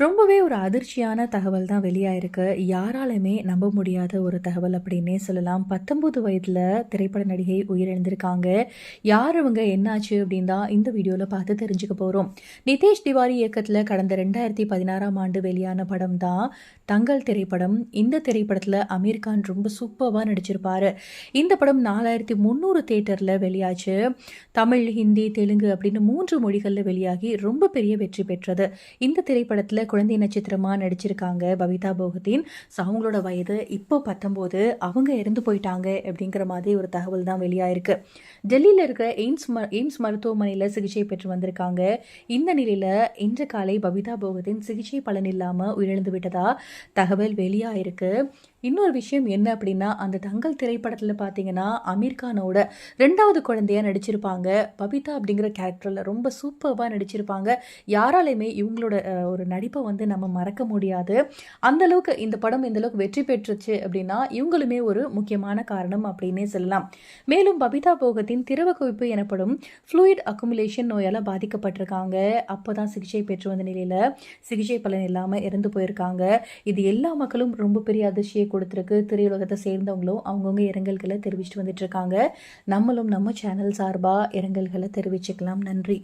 ரொம்பவே ஒரு அதிர்ச்சியான தகவல் தான் வெளியாயிருக்கு. யாராலுமே நம்ப முடியாத ஒரு தகவல் அப்படின்னே சொல்லலாம். பத்தொன்பது வயதில் திரைப்பட நடிகை உயிரிழந்திருக்காங்க. யார் அவங்க என்னாச்சு அப்படின்னு தான் இந்த வீடியோவில் பார்த்து தெரிஞ்சுக்க போகிறோம் நிதேஷ் திவாரி இயக்கத்தில் கடந்த ரெண்டாயிரத்தி பதினாறாம் ஆண்டு வெளியான படம் தான் தங்கள் திரைப்படம். இந்த திரைப்படத்தில் அமீர் கான் ரொம்ப சூப்பராக நடிச்சிருப்பார். இந்த படம் நாலாயிரத்தி முந்நூறு தேட்டரில் வெளியாச்சு. தமிழ் ஹிந்தி தெலுங்கு அப்படின்னு மூன்று மொழிகளில் வெளியாகி ரொம்ப பெரிய வெற்றி பெற்றது. இந்த திரைப்படத்தில் குழந்தை நட்சத்திரமாக நடிச்சிருக்காங்க பபிதா போகத்தின். ஸோ அவங்களோட வயது இப்போ பத்தொம்போது அவங்க இறந்து போயிட்டாங்க அப்படிங்கிற மாதிரி ஒரு தகவல் தான் வெளியாயிருக்கு. டெல்லியில் இருக்கிற எய்ம்ஸ் ம எய்ம்ஸ் மருத்துவமனையில் சிகிச்சை பெற்று வந்திருக்காங்க. இந்த நிலையில் இன்று காலை பபிதா போகத்தின் சிகிச்சை பலன் இல்லாமல் உயிரிழந்து விட்டதா தகவல் வெளியாயிருக்கு. இன்னொரு விஷயம் என்ன அப்படின்னா அந்த தங்கல் திரைப்படத்தில் பார்த்தீங்கன்னா அமீர்கானோட ரெண்டாவது குழந்தையாக நடிச்சிருப்பாங்க. பபிதா அப்படிங்கிற கேரக்டரில் ரொம்ப சூப்பர்வாக நடிச்சிருப்பாங்க. யாராலையுமே இவங்களோட ஒரு நடிப்பை வந்து நம்ம மறக்க முடியாது. அந்த அளவுக்கு இந்த படம் இந்த அளவுக்கு வெற்றி பெற்றுச்சு அப்படின்னா இவங்களுமே ஒரு முக்கியமான காரணம் அப்படின்னே சொல்லலாம். மேலும் பபிதா போகத்தின் திரவ குவிப்பு எனப்படும் ஃப்ளூயிட் அக்குமுலேஷன் நோயால் பாதிக்கப்பட்டிருக்காங்க. அப்போ தான் சிகிச்சை பெற்று வந்த நிலையில் சிகிச்சை பலன் இல்லாமல் இறந்து போயிருக்காங்க. இது எல்லா மக்களும் ரொம்ப பெரிய அதிர்ச்சியை கொடுத்துருக்கு. திரையுலகத்தை சேர்ந்தவங்களும் அவங்கவுங்க இரங்கல்களை தெரிவிச்சுட்டு வந்துட்டு இருக்காங்க. நம்மளும் நம்ம சேனல் சார்பாக இரங்கல்களை தெரிவிச்சுக்கலாம். நன்றி.